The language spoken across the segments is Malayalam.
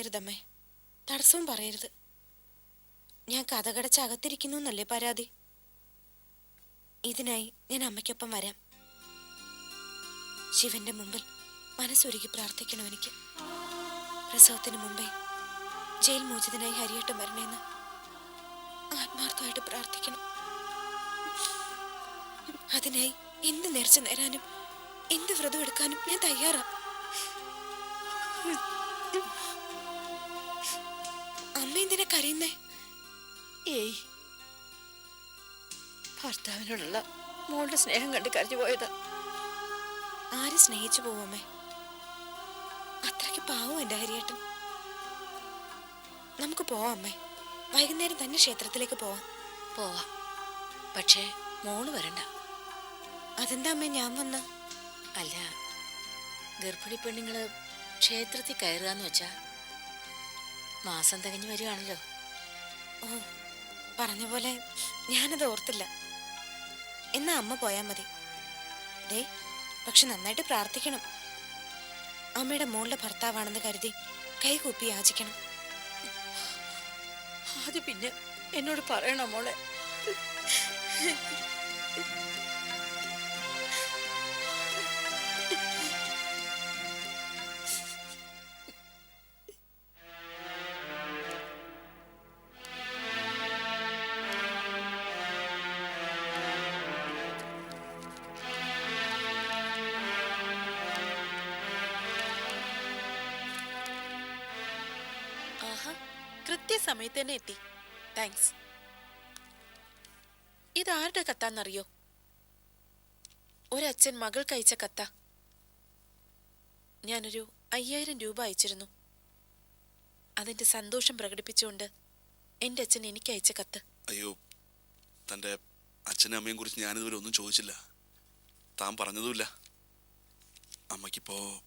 പറയരുതമ്മേ. തടസ്സവും പറയരുത്. ഞാൻ കഥകടച്ച് അകത്തിരിക്കുന്നു എന്നല്ലേ പരാതി? ഇതിനായി ഞാൻ അമ്മയ്ക്കൊപ്പം വരാം. ശിവന്റെ മുമ്പിൽ മനസ്സൊരുക്കി പ്രാർത്ഥിക്കണം എനിക്ക്. പ്രസവത്തിന് മുമ്പേ ജയിൽ മോചിതനായി ഹരിയേട്ടം വരണേന്ന് ആത്മാർത്ഥമായിട്ട് പ്രാർത്ഥിക്കണം. അതിനായി എന്ത് നേർച്ച നേരാനും എന്ത് വ്രതം എടുക്കാനും ഞാൻ തയ്യാറാണ് കരയുന്നേ? ഏയ്. ഭർത്താവിനോടുള്ള മോളുടെ സ്നേഹം കണ്ട് കരഞ്ഞു പോയതാ. ആര് സ്നേഹിച്ചു പോവുമേ അത്രയ്ക്ക് പാവം എന്റെ ഹരിയേട്ടൻ. നമുക്ക് പോവാം അമ്മേ. വൈകുന്നേരം തന്നെ ക്ഷേത്രത്തിലേക്ക് പോവാം. പോവാം. പക്ഷേ മോൾ വരണ്ട. അതെന്താ അമ്മേ ഞാൻ വന്ന? അല്ല ഗർഭിണി പെണ്ണുങ്ങൾ ക്ഷേത്രത്തിൽ കയറുക എന്ന് വെച്ചാ മാസം തികഞ്ഞു വരികയാണല്ലോ ഓ പറഞ്ഞ പോലെ ഞാനത് ഓർത്തില്ല. എന്നാ അമ്മ പോയാൽ മതി. ദേ പക്ഷെ നന്നായിട്ട് പ്രാർത്ഥിക്കണം. അമ്മയുടെ മോളുടെ ഭർത്താവാണെന്ന് കരുതി കൈകൂപ്പി യാചിക്കണം. അത് പിന്നെ എന്നോട് പറയണോ മോളെ? കൃത്യസമയത്ത് തന്നെ എത്തി. താങ്ക്സ് ഇതാരുടെ കത്താന്നറിയോ? ഒരച്ഛൻ മകൾക്ക് അയച്ച കത്ത. ഞാനൊരു അയ്യായിരം രൂപ അയച്ചിരുന്നു. അതിന്റെ സന്തോഷം പ്രകടിപ്പിച്ചുകൊണ്ട് എന്റെ അച്ഛൻ എനിക്ക് അയച്ച കത്ത്. അയ്യോ തന്റെ അച്ഛനും അമ്മയും കുറിച്ച് ഞാനിതുവരെ ഒന്നും ചോദിച്ചില്ല. താൻ പറഞ്ഞതുമില്ല. അമ്മയ്ക്കിപ്പോ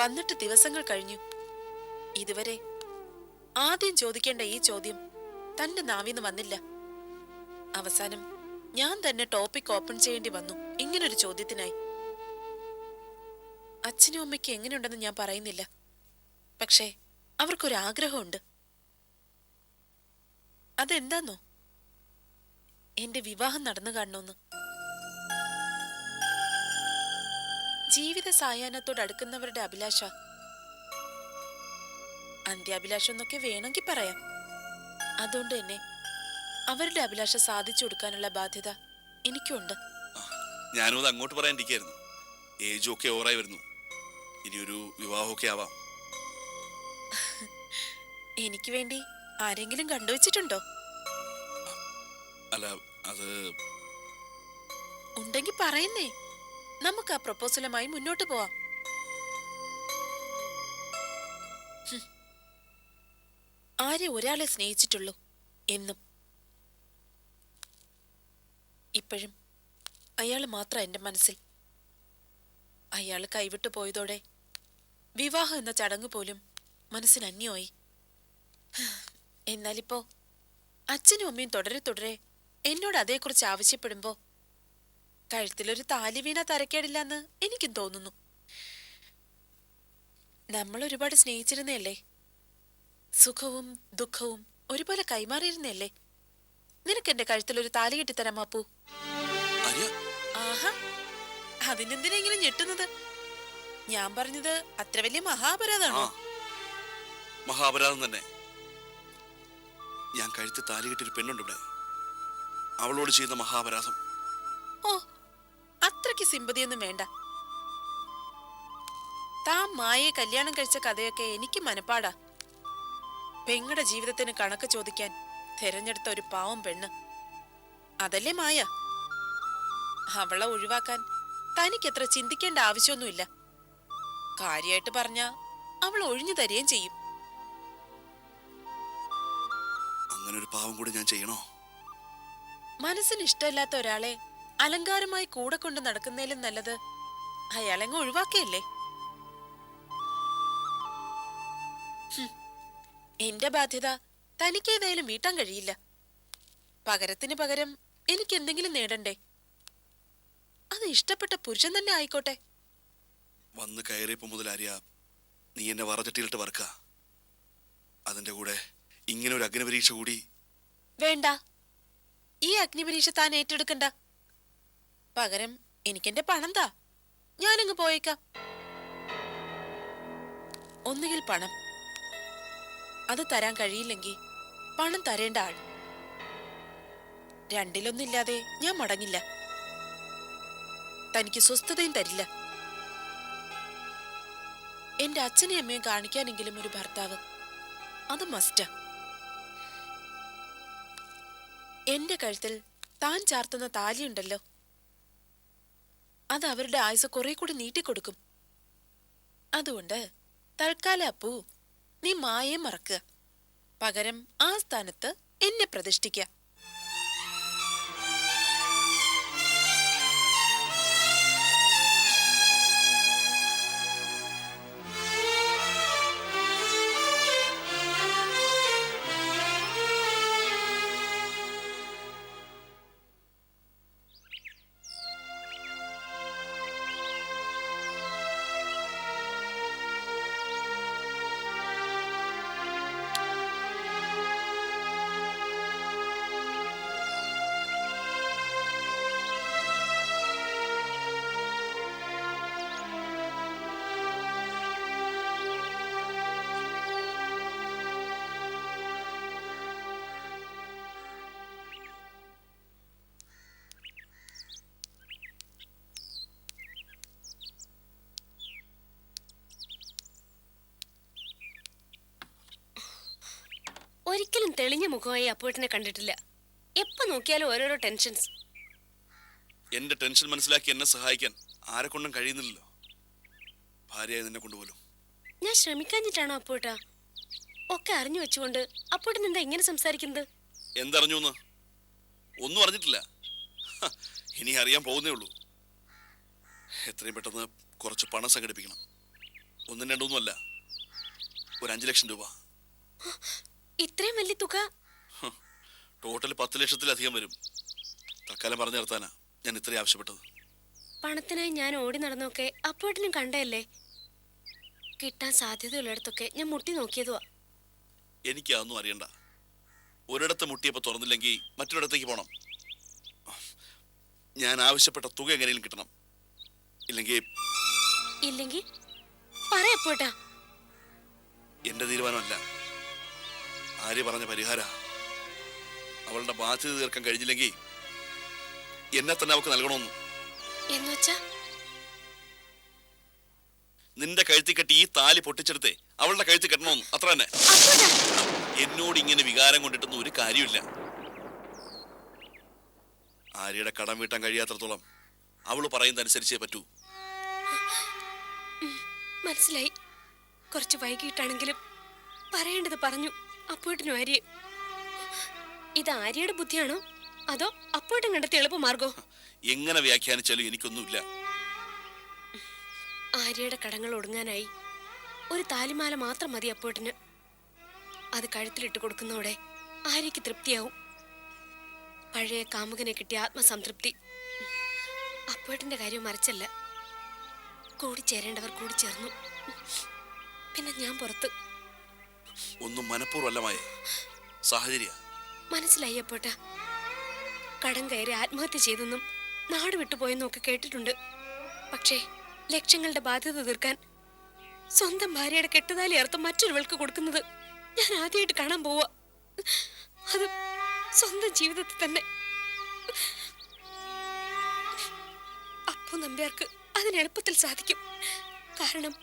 വന്നിട്ട് ദിവസങ്ങൾ കഴിഞ്ഞു. ഇതുവരെ ആദ്യം ചോദിക്കേണ്ട ഈ ചോദ്യം തന്റെ നാവിന്ന് വന്നില്ല. അവസാനം ഞാൻ തന്നെ ടോപ്പിക് ഓപ്പൺ ചെയ്യേണ്ടി വന്നു ഇങ്ങനൊരു ചോദ്യത്തിനായി. അച്ഛനും അമ്മയ്ക്ക് എങ്ങനെയുണ്ടെന്ന് ഞാൻ പറയുന്നില്ല. പക്ഷേ അവർക്കൊരു ആഗ്രഹമുണ്ട്. അതെന്താന്നോ? എന്റെ വിവാഹം നടന്നു കാണണമെന്ന് ജീവിത സായാഹ്നത്തോട് അടുക്കുന്നവരുടെ അഭിലാഷ അന്ത്യാഭിലാഷം എന്നൊക്കെ വേണമെങ്കിൽ പറയാം. അതുകൊണ്ട് തന്നെ അവരുടെ അഭിലാഷം സാധിച്ചു കൊടുക്കാനുള്ള ബാധ്യത എനിക്കുണ്ട്. ഞാനും അത് അങ്ങോട്ട് പറയാനിരിക്കായിരുന്നു. ഏജും ഒക്കെ ഓവറായി വരുന്നു. ഇനിയൊരു വിവാഹമൊക്കെ ആവാം. എനിക്ക് വേണ്ടി ആരെങ്കിലും കണ്ടുവച്ചിട്ടുണ്ടോ? അല്ല അത് ഉണ്ടെങ്കിൽ പറയുന്നേ. നമുക്ക് ആ പ്രപ്പോസലുമായി മുന്നോട്ട് പോവാം. ആരെ ഒരാളെ സ്നേഹിച്ചിട്ടുള്ളൂ എന്നും. ഇപ്പോഴും അയാൾ മാത്രം എന്റെ മനസ്സിൽ. അയാൾ കൈവിട്ടു പോയതോടെ വിവാഹം എന്ന ചടങ്ങ് പോലും മനസ്സിന് അന്യമായി എന്നാലിപ്പോ അച്ഛനും അമ്മയും തുടരെ തുടരെ എന്നോട് അതേക്കുറിച്ച് ആവശ്യപ്പെടുമ്പോ കഴുത്തിലൊരു താലി വീണ തരക്കേടില്ലെന്ന് എനിക്കും തോന്നുന്നു. നമ്മൾ ഒരുപാട് സ്നേഹിച്ചിരുന്നല്ലേ സുഖവും ദുഃഖവും ഒരുപോലെ കൈമാറിയിരുന്നല്ലേ? നിനക്ക് എന്റെ കഴുത്തിൽ ഒരു താലി കെട്ടിത്തരാം ആര്യ? ആഹാ. അതിനെന്തിനാ ഇങ്ങനെ ഞെട്ടുന്നത്? ഞാൻ പറഞ്ഞത് അത്ര വലിയ മഹാപരാധാണോ മഹാപരാധം തന്നെ. ഞാൻ കഴുത്ത് താലി കെട്ടിയൊരു പെണ്ണുണ്ട് ഇവിടെ. അവളോട് ചെയ്യുന്ന മഹാപരാധം. ഓ അത്രയ്ക്ക് സിമ്പതിയൊന്നും വേണ്ട. താ മായയെ കല്യാണം കഴിച്ച കഥയൊക്കെ എനിക്ക് മനപ്പാടാ. പെങ്ങളുടെ ജീവിതത്തിന് കണക്ക് ചോദിക്കാൻ തെരഞ്ഞെടുത്ത ഒരു പാവം പെണ്ണ്. അതല്ലേ മായ? അവളെ ഒഴിവാക്കാൻ തനിക്കെത്ര ചിന്തിക്കേണ്ട ആവശ്യമൊന്നുമില്ല. കാര്യമായിട്ട് പറഞ്ഞ അവൾ ഒഴിഞ്ഞു തരികയും ചെയ്യും. അങ്ങനെ ഒരു പാവം കൂടി ഞാൻ ചെയ്യണോ? മനസ്സിന് ഇഷ്ടമില്ലാത്ത ഒരാളെ അലങ്കാരമായി കൂടെ കൊണ്ട് നടക്കുന്നതിലും നല്ലത് അയാളെങ്ങ് ഒഴിവാക്കിയല്ലേ എന്റെ ബാധ്യത തനിക്കേതായാലും വീട്ടാൻ കഴിയില്ല. പകരത്തിന് പകരം എനിക്ക് എന്തെങ്കിലും നേടണ്ടേ? അത് ഇഷ്ടപ്പെട്ട പുരുഷൻ തന്നെ ആയിക്കോട്ടെ. വന്ന് കയറിയപ്പോ മുതൽ ആര്യ നീ എന്നെ വറചട്ടിയിലിട്ട് വർക്ക അതിന്റെ കൂടെ ഇങ്ങനെ ഒരു അഗ്നിപരീക്ഷ കൂടി. വേണ്ട. ഈ അഗ്നിപരീക്ഷ താൻ ഏറ്റെടുക്കണ്ട. പകരം എനിക്കെന്റെ പണം താ. ഞാനങ്ങ് പോയേക്കാം. ഒന്നുകിൽ പണം. അത് തരാൻ കഴിയില്ലെങ്കിൽ പണം തരേണ്ട ആൾ. രണ്ടിലൊന്നില്ലാതെ ഞാൻ മടങ്ങില്ല. തനിക്ക് സ്വസ്ഥതയും തരില്ല. എന്റെ അച്ഛനെയും അമ്മയും കാണിക്കാനെങ്കിലും ഒരു ഭർത്താവ് അത് മസ്റ്റാ എന്റെ കഴുത്തിൽ താൻ ചാർത്തുന്ന താലിയുണ്ടല്ലോ. അത് അവരുടെ ആയുസ് കുറെ കൂടി നീട്ടിക്കൊടുക്കും. അതുകൊണ്ട് തൽക്കാലം അപ്പു. നീ മായെ മറക്കുക. പകരം ആ സ്ഥാനത്ത് എന്നെ പ്രതിഷ്ഠിക്കുക. ഒരിക്കലും തെളിഞ്ഞ മുഖമായി അപ്പൂട്ടനെ കണ്ടിട്ടില്ല. എപ്പോ നോക്കിയാലും ഓരോരോ ടെൻഷൻസ്. എന്റെ ടെൻഷൻ മനസ്സിലാക്കി എന്നെ സഹായിക്കാൻ ആരെ കൊണ്ടും കഴിയുന്നില്ലല്ലോ. ഭാര്യയായി നിന്നെ കൊണ്ടുപോലും. ഞാൻ ശ്രമിക്കാഞ്ഞിട്ടാണോ അപ്പൂട്ട? ഒക്കെ അറിഞ്ഞു വെച്ചുകൊണ്ട് അപ്പൂട്ടൻ എന്താ ഇങ്ങനെ സംസാരിക്കുന്നത്? എന്തറിഞ്ഞു ഒന്നും അറിഞ്ഞിട്ടില്ല. ഇനി അറിയാൻ പോകുന്നേ ഉള്ളൂ. എത്രയും പെട്ടെന്ന് കുറച്ച് പണം സംഘടിപ്പിക്കണം. ഒന്നും രണ്ടൊന്നും അല്ല ഒരു അഞ്ചു ലക്ഷം രൂപ. ഇത്രയും വലിയ തുക? ടോട്ടൽ പത്ത് ലക്ഷത്തിലധികം വരും. തൽക്കാലം പറഞ്ഞു നിർത്താനാ. ഞാൻ ഇത്രയും ആവശ്യപ്പെട്ടത്. പണത്തിനായി ഞാൻ ഓടി നടന്നൊക്കെ അപ്പോട്ടിനും കണ്ടല്ലേ കിട്ടാൻ സാധ്യതയുള്ളിടത്തൊക്കെ ഞാൻ മുട്ടി നോക്കിയതുവാ. എനിക്ക് അതൊന്നും അറിയണ്ട. ഒരിടത്ത് മുട്ടിയപ്പോൾ തുറന്നില്ലെങ്കിൽ മറ്റൊരിടത്തേക്ക് പോണം. ഞാൻ ആവശ്യപ്പെട്ട തുക എങ്ങനെയും കിട്ടണം. ഇല്ലെങ്കിൽ ഇല്ലെങ്കിൽ പറയപ്പോട്ടാ എന്റെ തീരുമാനമല്ല. ആര്യ പറഞ്ഞ പരിഹാര? അവളുടെ ബാധ്യത തീർക്കാൻ കഴിഞ്ഞില്ലെങ്കിൽ എന്നെ തന്നെ അവൾക്ക് നൽകണമെന്ന്. എന്നുവെച്ചാ? നിന്റെ കഴുത്തി കെട്ടി ഈ താലി പൊട്ടിച്ചെടുത്ത് അവളുടെ കഴുത്തി കെട്ടണമെന്ന്. അത്ര തന്നെ. എന്നോട് ഇങ്ങനെ വികാരം കൊണ്ടിട്ടൊന്നും ഒരു കാര്യമില്ല. ആര്യയുടെ കടം വീട്ടാൻ കഴിയാത്രത്തോളം അവൾ പറയുന്നതനുസരിച്ചേ പറ്റൂ. മനസ്സിലായി. കുറച്ച് വൈകിട്ടാണെങ്കിലും പറയേണ്ടത് പറഞ്ഞു. അപ്പോട്ടിനും ആര്യ ഇത് ആര്യയുടെ ബുദ്ധിയാണോ? അതോ അപ്പോട്ടും കണ്ടെത്തിയ എളുപ്പമാർഗോ എങ്ങനെ വ്യാഖ്യാനിച്ചാലും എനിക്കൊന്നുമില്ല. ആര്യയുടെ കടങ്ങൾ ഒടുങ്ങാനായി. ഒരു താലിമാല മാത്രം മതി അപ്പോട്ടിന്. അത് കഴുത്തിലിട്ട് കൊടുക്കുന്നതോടെ ആര്യയ്ക്ക് തൃപ്തിയാവും. പഴയ കാമുകനെ കിട്ടിയ ആത്മസംതൃപ്തി. അപ്പോട്ടിന്റെ കാര്യം മറിച്ചല്ല. കൂടിച്ചേരേണ്ടവർ കൂടിച്ചേർന്നു പിന്നെ ഞാൻ പുറത്ത്. ഒന്നും മനഃപൂർവമല്ലമായ. സാഹചര്യ. മനസ്സിലായി അപ്പോട്ട. കടം കയറി ആത്മഹത്യ ചെയ്തെന്നും നാട് വിട്ടുപോയെന്നും ഒക്കെ കേട്ടിട്ടുണ്ട്. പക്ഷേ ലക്ഷങ്ങളുടെ ബാധ്യത തീർക്കാൻ സ്വന്തം ഭാര്യയുടെ കെട്ടുതാലി അർത്ഥം മറ്റൊരുവൾക്ക് കൊടുക്കുന്നത് ഞാൻ ആദ്യമായിട്ട് കാണാൻ പോവാ. അത് സ്വന്തം ജീവിതത്തിൽ തന്നെ. അപ്പോ നമ്പ്യാർക്ക് അതിന് എളുപ്പത്തിൽ സാധിക്കും. കാരണം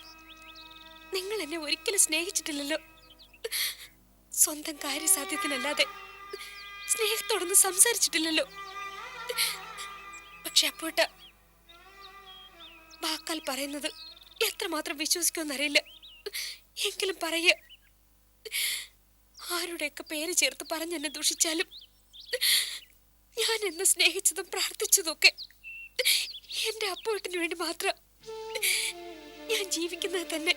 നിങ്ങൾ എന്നെ ഒരിക്കലും സ്നേഹിച്ചിട്ടില്ലല്ലോ. സ്വന്തം കാര്യസാധ്യത്തിനല്ലാതെ സ്നേഹത്തോടൊന്നും സംസാരിച്ചിട്ടില്ലല്ലോ. പക്ഷെ അപ്പോട്ട വാക്കാൽ പറയുന്നത് എത്രമാത്രം വിശ്വസിക്കുമെന്നറിയില്ല. എങ്കിലും പറയ. ആരുടെയൊക്കെ പേര് ചേർത്ത് പറഞ്ഞെന്നെ ദുഷിച്ചാലും ഞാൻ എന്നെ സ്നേഹിച്ചതും പ്രാർത്ഥിച്ചതൊക്കെ എന്റെ അപ്പോട്ടിന് വേണ്ടി മാത്രം. ഞാൻ ജീവിക്കുന്നത് തന്നെ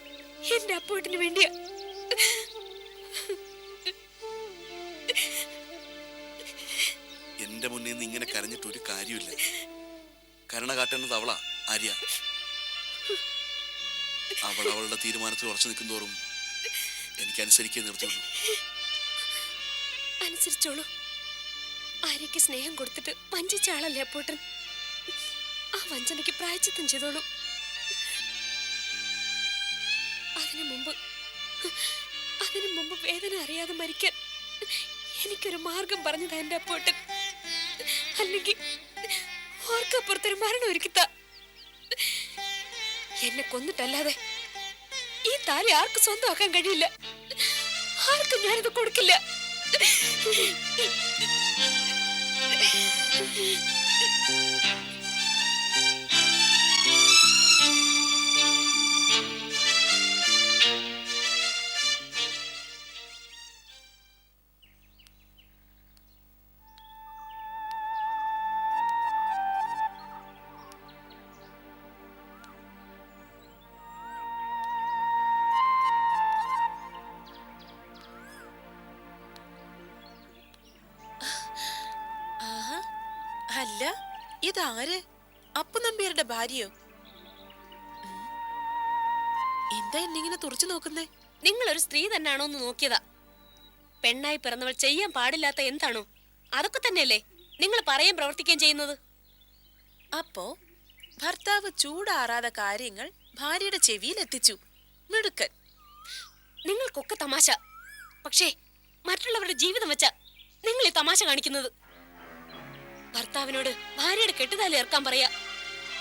എന്റെ അപ്പോട്ടിന് വേണ്ടിയാ. എന്റെ മുന്നിൽ നിന്ന് ഇങ്ങനെ കരഞ്ഞിട്ട് ഒരു കാര്യമില്ല കരുണ കാട്ടേണ്ടത് അവളാ ആര്യ. അവൾ അവളുടെ തീരുമാനത്തിൽ ഉറച്ചു നിൽക്കുന്നതോറും എനിക്ക് അനുസരിക്കേ നിർത്തുള്ളൂ. അനുസരിച്ചോളൂ. ആര്യയ്ക്ക് സ്നേഹം കൊടുത്തിട്ട് വഞ്ചിച്ച ആളല്ലേ അപ്പോട്ടൻ? ആ വഞ്ചനയ്ക്ക് പ്രായച്ചിത്തം ചെയ്തോളൂ. അതിനു മുമ്പ് അതിനു മുമ്പ് വേദന അറിയാതെ മരിക്കാൻ എനിക്കൊരു മാർഗം പറഞ്ഞതാ എന്റെ അപ്പോട്ടൻ. അല്ലെങ്കിൽ ഓർക്കപ്പുറത്തൊരു മരണം ഒരുക്കിത്ത. എന്നെ കൊന്നിട്ടല്ലാതെ ഈ താലി ആർക്കും സ്വന്തമാക്കാൻ കഴിയില്ല? ആർക്കും ഞാനിത് കൊടുക്കില്ല. ഇതാര്? അപ്പു നമ്പിയാരുടെ ഭാര്യയോ. എന്താ എന്നിങ്ങനെ തുറച്ചു നോക്കുന്നേ? നിങ്ങൾ ഒരു സ്ത്രീ തന്നെയാണോ എന്ന് നോക്കിയതാ. പെണ്ണായി പിറന്നവൾ ചെയ്യാൻ പാടില്ലാത്ത എന്താണോ? അതൊക്കെ തന്നെയല്ലേ നിങ്ങൾ പറയാൻ പ്രവർത്തിക്കുകയും ചെയ്യുന്നത്. അപ്പോ ഭർത്താവ് ചൂടാറാതെ കാര്യങ്ങൾ ഭാര്യയുടെ ചെവിയിൽ എത്തിച്ചു. മിടുക്കൻ. നിങ്ങൾക്കൊക്കെ തമാശ. പക്ഷേ മറ്റുള്ളവരുടെ ജീവിതം വെച്ച നിങ്ങൾ ഈ തമാശ കാണിക്കുന്നത്. ഭർത്താവിനോട് ഭാര്യയുടെ കെട്ടുതാലി ഏർക്കാൻ പറയാ.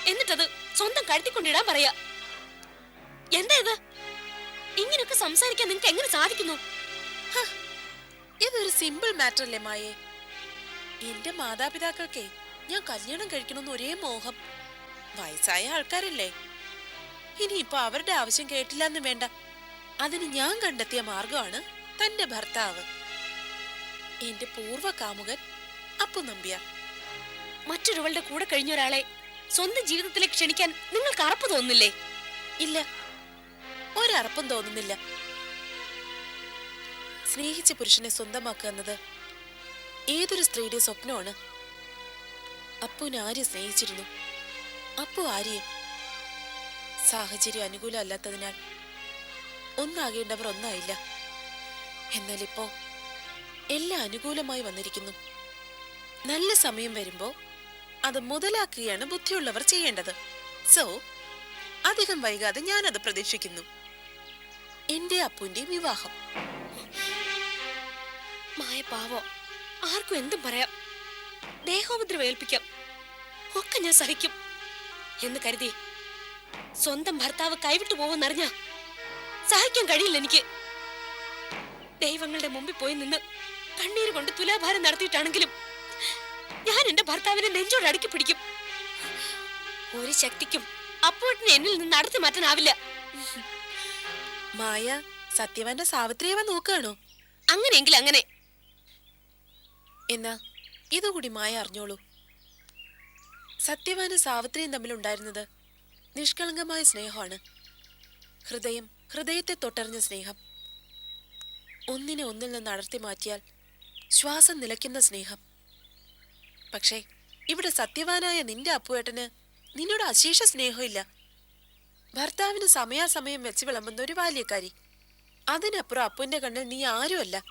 എന്നിട്ടത് സ്വന്തം കഴുത്തിക്കൊണ്ടിടാൻ പറയാ. എന്താ ഇത്? ഇങ്ങനൊക്കെ സംസാരിക്കാൻ നിനക്ക് എങ്ങനെ സാധിക്കുന്നു? ഇതൊരു സിമ്പിൾ മാറ്റർ അല്ലേ മായേ? എന്റെ മാതാപിതാക്കൾക്കേ ഞാൻ കല്യാണം കഴിക്കണമെന്ന് ഒരേ മോഹം. വയസ്സായ ആൾക്കാരല്ലേ. ഇനിയിപ്പോ അവരുടെ ആവശ്യം കേട്ടില്ല എന്ന് വേണ്ട. അതിന് ഞാൻ കണ്ടെത്തിയ മാർഗമാണ് തന്റെ ഭർത്താവ്. എന്റെ പൂർവ കാമുകൻ അപ്പു നമ്പ്യാർ മറ്റൊരുവളുടെ കൂടെ കഴിഞ്ഞ ഒരാളെ സ്വന്തം ജീവിതത്തിലേക്ക് ക്ഷണിക്കാൻ നിങ്ങൾക്ക് അറപ്പ് തോന്നുന്നില്ലേ? ഇല്ല ഒരറപ്പും തോന്നുന്നില്ല. സ്നേഹിച്ച പുരുഷനെ സ്വന്തമാക്കുക എന്നത് ഏതൊരു സ്ത്രീയുടെ സ്വപ്നമാണ്. അപ്പു ആര്യ സ്നേഹിച്ചിരുന്നു. അപ്പു ആര്യെ സാഹചര്യം അനുകൂലമല്ലാത്തതിനാൽ ഒന്നാകേണ്ടവർ ഒന്നായില്ല. എന്നാൽ ഇപ്പോ എല്ലാം അനുകൂലമായി വന്നിരിക്കുന്നു. നല്ല സമയം വരുമ്പോ അത് മുതലാക്കുകയാണ് ബുദ്ധിയുള്ളവർ ചെയ്യേണ്ടത്. സോ അധികം വൈകാതെ ഞാൻ അത് പ്രതീക്ഷിക്കുന്നു. എന്റെ അപ്പുന്റെ വിവാഹം. മായ പാവോ ആർക്കും എന്തും പറയാം. ദേഹോപദ്രവം ഏൽപ്പിക്കാം. ഒക്കെ ഞാൻ സഹിക്കും. എന്ന് കരുതി സ്വന്തം ഭർത്താവ് കൈവിട്ടു പോവെന്നറിഞ്ഞ സഹിക്കാൻ കഴിയില്ല എനിക്ക്. ദൈവങ്ങളുടെ മുമ്പിൽ പോയി നിന്ന് കണ്ണീര് കൊണ്ട് തുലാഭാരം നടത്തിയിട്ടാണെങ്കിലും ഞാൻ എന്റെ ഭർത്താവിനെ നെഞ്ചോട് അടുക്കി പിടിക്കും. ഒരു ശക്തിക്കും അപ്പോട്ടിനെ എന്നിൽ നിന്ന് നടത്തി മാറ്റാനാവില്ല. മായ സത്യവാന്റെ സാവിത്രിയവ നോക്കുകയാണോ? അങ്ങനെയെങ്കിൽ അങ്ങനെ. എന്നാ ഇതുകൂടി മായ അറിഞ്ഞോളൂ. സത്യവാനും സാവിത്രിയും തമ്മിലുണ്ടായിരുന്നത് നിഷ്കളങ്കമായ സ്നേഹമാണ്. ഹൃദയം ഹൃദയത്തെ തൊട്ടറിഞ്ഞ സ്നേഹം. ഒന്നിനെ ഒന്നിൽ നിന്ന് അടർത്തി മാറ്റിയാൽ ശ്വാസം നിലയ്ക്കുന്ന സ്നേഹം. പക്ഷേ ഇവിടെ സത്യവാനായ നിന്റെ അപ്പുവേട്ടന് നിന്നോട് അശേഷ സ്നേഹമില്ല. ഭർത്താവിന് സമയാസമയം വെച്ച് വിളമ്പുന്ന ഒരു ബാല്യക്കാരി. അതിനപ്പുറം അപ്പുവിന്റെ കണ്ണിൽ നീ ആരുമല്ല.